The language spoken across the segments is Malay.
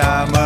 time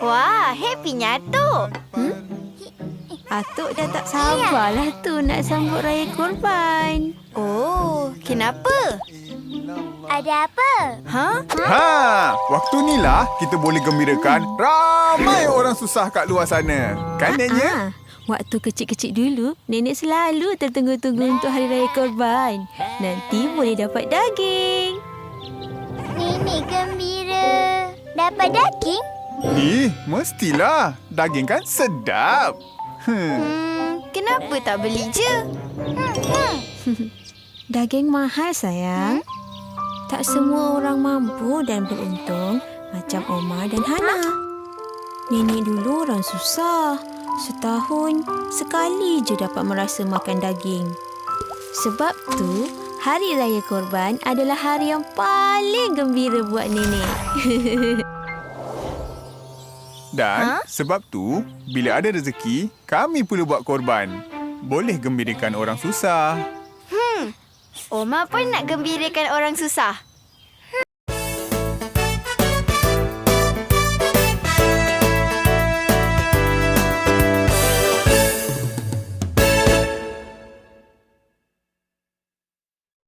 wah, happy-nya tu. Atuk dah tak sabarlah tu nak sambut raya korban. Oh, kenapa? Ada apa? Ha? Ha, waktu ni lah kita boleh gembirakan ramai orang susah kat luar sana. Kan, Neneknya? Ah, waktu kecil-kecil dulu, nenek selalu tertunggu-tunggu untuk hari raya korban. Nanti boleh dapat daging. Nenek gembira. Dapat daging? Eh, mestilah. Daging kan sedap. Hmm. Hmm, kenapa tak beli je? Hmm, hmm. Daging mahal sayang. Tak semua orang mampu dan beruntung macam Omar dan Hana. Nenek dulu orang susah. Setahun sekali je dapat merasa makan daging. Sebab tu, Hari Raya Korban adalah hari yang paling gembira buat nenek. Dan sebab tu, bila ada rezeki, kami perlu buat korban. Boleh gembirakan orang susah. Oma pun nak gembirakan orang susah.